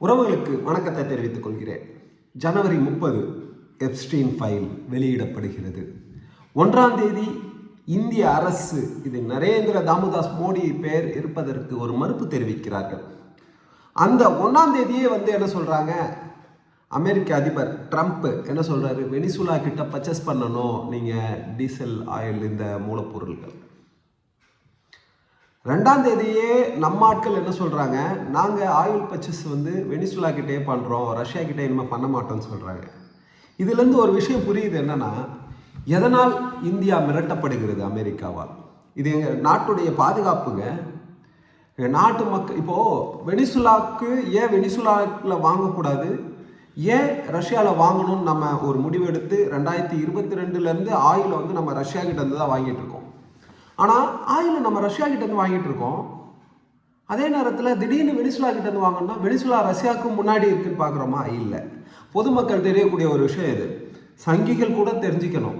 உறவுகளுக்கு வணக்கத்தை தெரிவித்துக் கொள்கிறேன். ஜனவரி முப்பது எப்ஸ்டீன் ஃபைல் வெளியிடப்படுகிறது. ஒன்றாம் தேதி இந்திய அரசு இது நரேந்திர தாமோதாஸ் மோடி பெயர் இருப்பதற்கு ஒரு மறுப்பு தெரிவிக்கிறார்கள். அந்த ஒன்றாம் தேதியே வந்து என்ன சொல்கிறாங்க அமெரிக்க அதிபர் ட்ரம்ப் என்ன சொல்கிறாரு வெனிசுலா கிட்ட பர்ச்சேஸ் பண்ணணும். நீங்கள் டீசல் ஆயில் இந்த மூலப்பொருள்கள். ரெண்டாம் தேதியே நம்ம ஆட்கள் என்ன சொல்கிறாங்க நாங்கள் ஆயில் பர்ச்சேஸ் வந்து வெனிசுலா கிட்டே பண்ணுறோம் ரஷ்யா கிட்டே இனிமேல் பண்ண மாட்டோம்னு சொல்கிறாங்க இதுலேருந்து ஒரு விஷயம் புரியுது என்னன்னா எதனால் இந்தியா மிரட்டப்படுகிறது அமெரிக்காவால்? இது எங்கள் நாட்டுடைய பாதுகாப்புங்க. நாட்டு மக்கள் இப்போது வெனிசுலாவுக்கு ஏன் வெனிசுலாவில் வாங்கக்கூடாது? ஏன் ரஷ்யாவில் வாங்கணும்னு நம்ம ஒரு முடிவு எடுத்து ரெண்டாயிரத்தி இருபத்தி ரெண்டுலேருந்து ஆயிலை வந்து நம்ம ரஷ்யா கிட்ட இருந்து தான் வாங்கிட்டு இருக்கோம். ஆனால் ஆயிலை நம்ம ரஷ்யா கிட்டேருந்து வாங்கிட்டு இருக்கோம். அதே நேரத்தில் திடீர்னு வெனிசுலா கிட்டேருந்து வாங்கணும்னா வெனிசுலா ரஷ்யாவுக்கு முன்னாடி இருக்குன்னு பார்க்குறோமா? இல்லை. பொதுமக்கள் தெரியக்கூடிய ஒரு விஷயம் இது. சங்கிகள் கூட தெரிஞ்சுக்கணும்.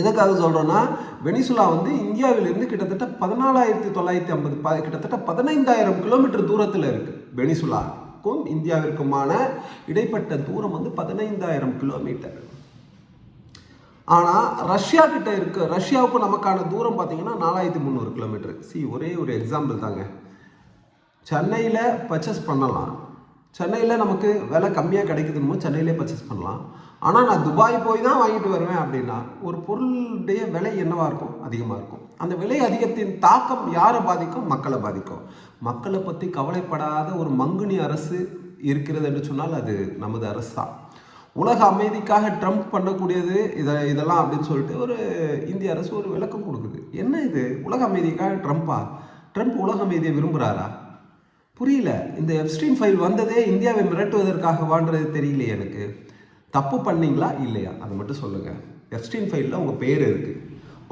எதுக்காக சொல்கிறோன்னா வெனிசுலா வந்து இந்தியாவிலிருந்து கிட்டத்தட்ட பதினாலாயிரத்தி தொள்ளாயிரத்தி ஐம்பது ப கிட்டத்தட்ட பதினைந்தாயிரம் கிலோமீட்டர் தூரத்தில் இருக்குது வெனிசுலாக்கும் இந்தியாவிற்குமான இடைப்பட்ட தூரம் வந்து பதினைந்தாயிரம் கிலோமீட்டர். ஆனால் ரஷ்யா கிட்ட இருக்க ரஷ்யாவுக்கும் நமக்கான தூரம் பார்த்தீங்கன்னா நாலாயிரத்தி முந்நூறு கிலோமீட்டர் சி ஒரே ஒரு எக்ஸாம்பிள் தாங்க. சென்னையில் பர்ச்சேஸ் பண்ணலாம். சென்னையில் நமக்கு விலை கம்மியாக கிடைக்குதுன்னு சென்னையிலே பர்ச்சேஸ் பண்ணலாம். ஆனால் நான் துபாய் போய் தான் வாங்கிட்டு வருவேன் அப்படின்னா ஒரு பொருளுடைய விலை என்னவாக இருக்கும்? அதிகமாக இருக்கும். அந்த விலை அதிகத்தின் தாக்கம் யாரை பாதிக்கும்? மக்களை பாதிக்கும். மக்களை பற்றி கவலைப்படாத ஒரு மங்குனி அரசு இருக்கிறது என்று சொன்னால் அது நமது அரசு தான். உலக அமைதிக்காக ட்ரம்ப் பண்ணக்கூடியது இதை இதெல்லாம் அப்படின்னு சொல்லிட்டு ஒரு இந்திய அரசு ஒரு விளக்கம் கொடுக்குது. என்ன இது? உலக அமைதிக்காக ட்ரம்ப்பா? ட்ரம்ப் உலக அமைதியை விரும்புகிறாரா புரியல. இந்த எப்ஸ்டீன் ஃபைல் வந்ததே இந்தியாவை மிரட்டுவதற்காக வாழ்றது தெரியலையே எனக்கு. தப்பு பண்ணீங்களா? இல்லையா? அதை மட்டும் சொல்லுங்கள் எப்ஸ்டீன் ஃபைலில் உங்கள் பேர் இருக்குது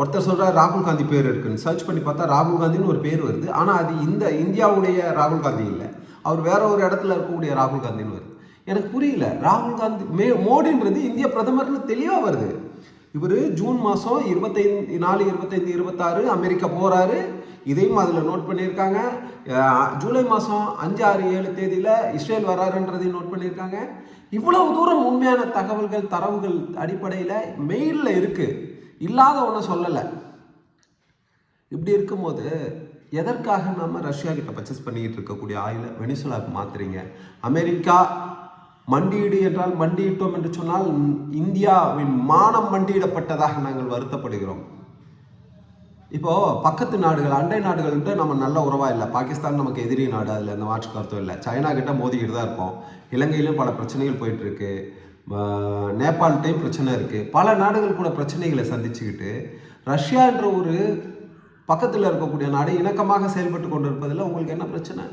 ஒருத்தர் சொல்கிறார் ராகுல் காந்தி பேர் இருக்குன்னு. சர்ச் பண்ணி பார்த்தா ராகுல் காந்தின்னு ஒரு பேர் வருது. ஆனால் அது இந்த இந்தியாவுடைய ராகுல் காந்தி இல்லை. அவர் வேற ஒரு இடத்துல இருக்கக்கூடிய ராகுல் காந்தின்னு வருது. எனக்கு புரியல. ராகுல் காந்தி மே மோடின்றது இந்திய பிரதமர்னு தெளிவாக வருது. இவர் ஜூன் மாதம் இருபத்தைந்து நாலு இருபத்தைந்து இருபத்தாறு அமெரிக்கா போகிறாரு இதையும் அதில் நோட் பண்ணியிருக்காங்க. ஜூலை மாதம் அஞ்சு ஆறு ஏழு தேதியில் இஸ்ரேல் வராருன்றதையும் நோட் பண்ணியிருக்காங்க. இவ்வளவு தூரம் உண்மையான தகவல்கள் தரவுகள் அடிப்படையில் மெயிலில் இருக்குது இல்லாத ஒன்றை சொல்லலை. இப்படி இருக்கும்போது எதற்காக நம்ம ரஷ்யா கிட்ட பர்ச்சேஸ் பண்ணிக்கிட்டு இருக்கக்கூடிய ஆயிலை வெனிசுலாவுக்கு மாத்துறீங்க? அமெரிக்கா மண்டியீடு என்றால் மண்டியிட்டோம் என்று சொன்னால் இந்தியாவின் மானம் மண்டியிடப்பட்டதாக நாங்கள் வருத்தப்படுகிறோம். இப்போ பக்கத்து நாடுகள் அண்டை நாடுகள்கிட்ட நம்ம நல்ல உறவா இல்லை. பாகிஸ்தான் நமக்கு எதிரி நாடு அதில் எந்த மாற்று கருத்தும் இல்லை. சைனா கிட்ட மோதிக்கிட்டு தான் இருக்கோம். இலங்கையிலும் பல பிரச்சனைகள் போயிட்டு இருக்கு நேபாள்கிட்டையும் பிரச்சனை இருக்கு. பல நாடுகள் கூட பிரச்சனைகளை சந்திச்சுக்கிட்டு ரஷ்யா என்ற ஒரு பக்கத்தில் இருக்கக்கூடிய நாடு இணக்கமாக செயல்பட்டு கொண்டு இருப்பதில் உங்களுக்கு என்ன பிரச்சனை?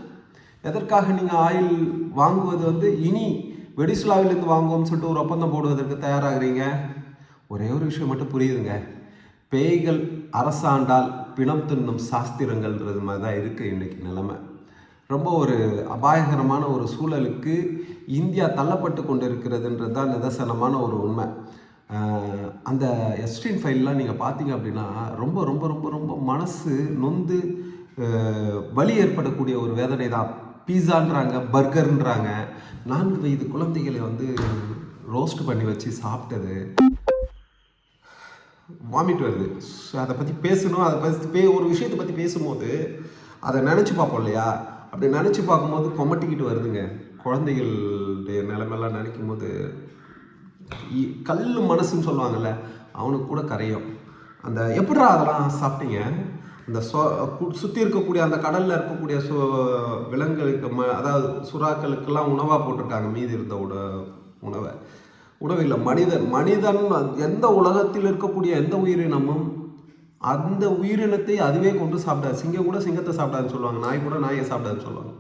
எதற்காக நீங்கள் ஆயில் வாங்குவது வந்து இனி வெடிசுலாவிலேருந்து வாங்குவோம்னு சொல்லிட்டு ஒரு ஒப்பந்தம் போடுவதற்கு தயாராகிறீங்க? ஒரே ஒரு விஷயம் மட்டும் புரியுதுங்க. பேய்கள் அரசாண்டால் பிணம் தின்னும் சாஸ்திரங்கள்ன்றது மாதிரி தான் இருக்குது இன்றைக்கி நிலைமை. ரொம்ப ஒரு அபாயகரமான ஒரு சூழலுக்கு இந்தியா தள்ளப்பட்டு கொண்டு இருக்கிறதுன்றது தான் நிதர்சனமான ஒரு உண்மை. அந்த எஸ்டின் ஃபைல்லாம் நீங்கள் பார்த்தீங்க அப்படின்னா ரொம்ப ரொம்ப ரொம்ப ரொம்ப மனசு நொந்து வலி ஏற்படக்கூடிய ஒரு வேதனை தான் பீஸான்றாங்க பர்கர்ன்றாங்க. நான்கு வயது குழந்தைகளை வந்து ரோஸ்ட் பண்ணி வச்சு சாப்பிட்டது. வாமிட் வருது. ஸோ அதை பற்றி பேசணும். அதை பற்றி பே ஒரு விஷயத்தை பற்றி பேசும்போது அதை நினச்சி பார்ப்போம் இல்லையா? அப்படி நினச்சி பார்க்கும்போது கொமட்டிக்கிட்டு வருதுங்க. குழந்தைகளுடைய நிலைமெல்லாம் நினைக்கும் போது இ- கல் மனசுன்னு சொல்லுவாங்கல்ல அவனுக்கு கூட கரையும். அந்த எப்படா அதெல்லாம் சாப்பிட்டீங்க? அந்த சோ சுற்றி இருக்கக்கூடிய அந்த கடலில் இருக்கக்கூடிய சு விலங்குகளுக்கு ம அதாவது சுறாக்களுக்கெல்லாம் உணவாக போட்டிருக்காங்க. மீதி இருந்த உட உணவை. உணவில்லை. மனிதன் மனிதன் எந்த உலகத்தில் இருக்கக்கூடிய எந்த உயிரினமும் அந்த உயிரினத்தை அதுவே கொண்டு சாப்பிடாது. சிங்கம் கூட சிங்கத்தை சாப்பிடாதுன்னு சொல்லுவாங்க. நாய் கூட நாயை சாப்பிடாதுன்னு சொல்லுவாங்க.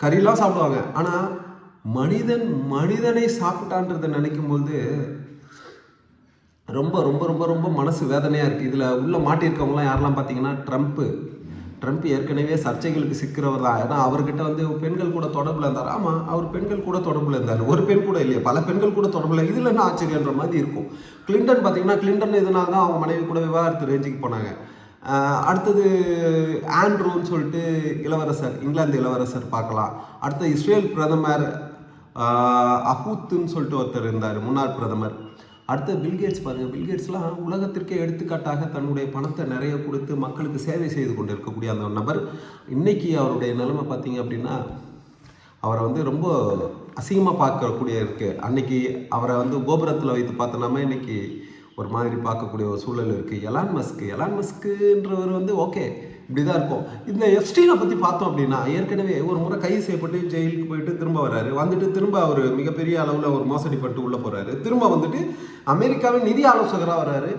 கறியெல்லாம் சாப்பிடுவாங்க. ஆனால் மனிதன் மனிதனை சாப்பிட்டான்றதை நினைக்கும் போது ரொம்ப ரொம்ப ரொம்ப ரொம்ப மனசு வேதனையாக இருக்குது இதில் உள்ள மாட்டியிருக்கவங்களாம் யாரெல்லாம் பார்த்தீங்கன்னா ட்ரம்ப்பு ட்ரம்ப் ஏற்கனவே சர்ச்சைகளுக்கு சிக்கிறவர் தான். ஏன்னா அவர்கிட்ட வந்து பெண்கள் கூட தொடர்பில் இருந்தார். ஆமாம் அவர் பெண்கள் கூட தொடர்பில் இருந்தார். ஒரு பெண் கூட இல்லையா பல பெண்கள் கூட தொடர்பில் இதில் என்ன ஆச்சரியன்ற மாதிரி இருக்கும். கிளின்டன் பார்த்தீங்கன்னா கிளின்டன் இதனால தான் அவங்க மனைவி கூட விவாகரத்து ரேஞ்சுக்கு போனாங்க? அடுத்தது ஆண்ட்ரூன்னு சொல்லிட்டு இளவரசர் இங்கிலாந்து இளவரசர் பார்க்கலாம். அடுத்து இஸ்ரேல் பிரதமர் அஹூத்துன்னு சொல்லிட்டு ஒருத்தர் இருந்தார் முன்னாள் பிரதமர். அடுத்து பில்கேட்ஸ் பாருங்கள் பில்கேட்ஸ்லாம் உலகத்திற்கே எடுத்துக்காட்டாக தன்னுடைய பணத்தை நிறைய கொடுத்து மக்களுக்கு சேவை செய்து கொண்டு இருக்கக்கூடிய அந்த நபர். இன்றைக்கி அவருடைய நிலைமை பார்த்தீங்க அப்படின்னா அவரை வந்து ரொம்ப அசிங்கமாக பார்க்கக்கூடிய இருக்குது அன்னைக்கு அவரை வந்து கோபுரத்தில் வைத்து பார்த்தோம்னா இன்றைக்கி ஒரு மாதிரி பார்க்கக்கூடிய ஒரு சூழல் இருக்குது எலான் மஸ்க்கு எலான் மஸ்க்குன்றவர் வந்து ஓகே இப்படி தான் இருக்கும். இந்த எஸ்டீனை பற்றி பார்த்தோம் அப்படின்னா ஏற்கனவே ஒரு முறை கைது செய்யப்பட்டு ஜெயிலுக்கு போயிட்டு திரும்ப வர்றாரு வந்துட்டு திரும்ப அவர் மிகப்பெரிய அளவில் ஒரு மோசடி பட்டு உள்ளே போகிறாரு திரும்ப வந்துட்டு அமெரிக்காவின் நிதி ஆலோசகராக வர்றாரு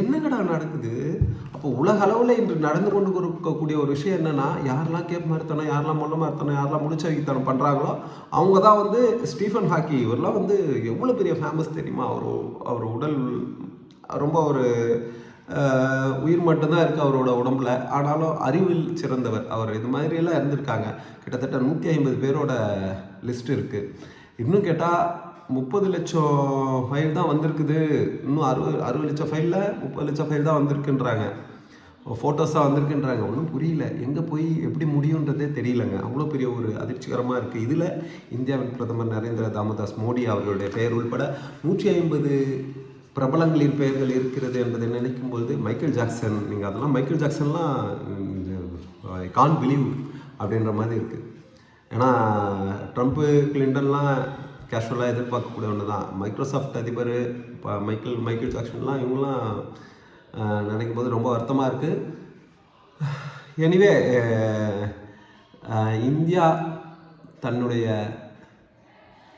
என்னங்கடா நடக்குது? அப்போ உலக அளவில் இன்று நடந்து கொண்டு இருக்கக்கூடிய ஒரு விஷயம் என்னன்னா யாரெல்லாம் கேப் மறுத்தனோ யாரெல்லாம் மொல்ல மருத்தனம் யாரெல்லாம் முடிச்ச வைத்தனம் பண்ணுறாங்களோ அவங்க தான் வந்து ஸ்டீஃபன் ஹாக்கி இவரெல்லாம் வந்து எவ்வளோ பெரிய ஃபேமஸ் தெரியுமா? அவர் அவர் உடல் ரொம்ப ஒரு உயிர் மட்டும்தான் இருக்குது அவரோட உடம்புல. ஆனாலும் அறிவில் சிறந்தவர் அவர். இது மாதிரியெல்லாம் இருந்திருக்காங்க. கிட்டத்தட்ட நூற்றி ஐம்பது பேரோட லிஸ்ட் இருக்குது இன்னும் கேட்டால் முப்பது லட்சம் ஃபைல் தான் வந்திருக்குது. இன்னும் அறுபது அறுபது லட்சம் ஃபைலில் முப்பது லட்சம் ஃபைல் தான் வந்திருக்குன்றாங்க. ஃபோட்டோஸாக வந்திருக்குன்றாங்க. ஒன்றும் புரியல. எங்கே போய் எப்படி முடியுன்றதே தெரியலங்க. அவ்வளோ பெரிய ஒரு அதிர்ச்சிகரமாக இருக்குது இதில் இந்தியாவின் பிரதமர் நரேந்திர தாமதாஸ் மோடி அவர்களுடைய பெயர் உள்பட நூற்றி ஐம்பது பிரபலங்களின் பெயர்கள் இருக்கிறது என்பதை நினைக்கும் பொழுது மைக்கேல் ஜாக்சன் நீங்கள் அதெல்லாம் மைக்கேல் ஜாக்சன்லாம் கான் பிலீவ் அப்படின்ற மாதிரி இருக்குது ஏன்னா ட்ரம்ப்பு கிளின்டன்லாம் கேஷுவலாக எதிர்பார்க்கக்கூடிய ஒன்று தான். மைக்ரோசாஃப்ட் அதிபர் இப்போ மைக்கேல் மைக்கேல் ஜாக்சன்லாம் இவங்களாம் நினைக்கும் போது ரொம்ப வருத்தமாக இருக்குது எனிவே இந்தியா தன்னுடைய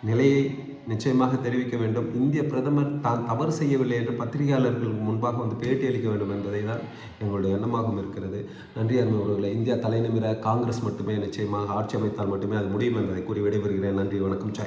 நிலையை நிச்சயமாக தெரிவிக்க வேண்டும். இந்திய பிரதமர் தான் தவறு செய்யவில்லை என்று பத்திரிகையாளர்களுக்கு முன்பாக வந்து பேட்டி அளிக்க வேண்டும் என்பதை தான் எங்களுடைய எண்ணமாகவும் இருக்கிறது. நன்றி அன்பவர்களை இந்தியா தலைநிமிர காங்கிரஸ் மட்டுமே நிச்சயமாக ஆட்சி அமைத்தால் மட்டுமே அது முடியும் என்பதை கூறி விடைபெறுகிறேன். நன்றி வணக்கம் சாய்